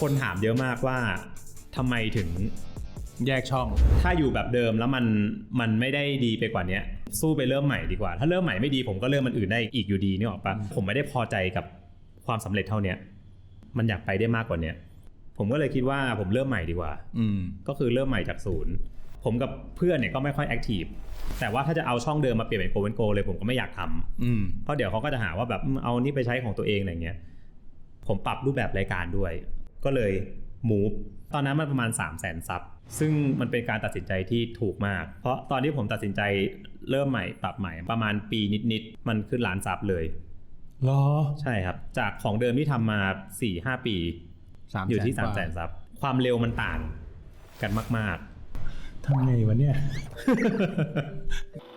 คนถามเยอะมากว่าทำไมถึงแยกช่อง ถ้าอยู่แบบเดิมแล้วมันมันไม่ได้ดีไปกว่าเนี้ยสู้ไปเริ่มใหม่ดีกว่า ถ้าเริ่มใหม่ไม่ดีผมก็เริ่มมันอื่นได้อีกอยู่ดีนี่หรอกปะผมไม่ได้พอใจกับความสำเร็จเท่าเนี้ยมันอยากไปได้มากกว่าเนี้ยผมก็เลยคิดว่าผมเริ่มใหม่ดีกว่า อืมก็คือเริ่มใหม่จากศูนย์ผมกับเพื่อนเนี่ยก็ไม่ค่อยแอคทีฟแต่ว่าถ้าจะเอาช่องเดิมมาเปลี่ยนเป็นโกเวนโกเลยผมก็ไม่อยากทำอืมเพราะเดี๋ยวเขาก็จะหาว่าแบบอืมเอานี่ไปใช้ของตัวเองอะไรเงี้ยผมปรับรูปแบบรายการด้วย ก็เลยมูฟตอนนั้นมันประมาณ 3 0 0แสนซับซึ่งมันเป็นการตัดสินใจที่ถูกมาก เพราะตอนที่ผมตัดสินใจเริ่มใหม่ปรับใหม่ประมาณปีนิดๆมันขึ้นล้านซับเลยรอ ใช่ครับ จากของเดิมที่ทำมา4-5ปีสามอยู่ที่กว่า3 0 0แสนซับความเร็วมันต่างกันมากทำไงวะเนี่ยๆ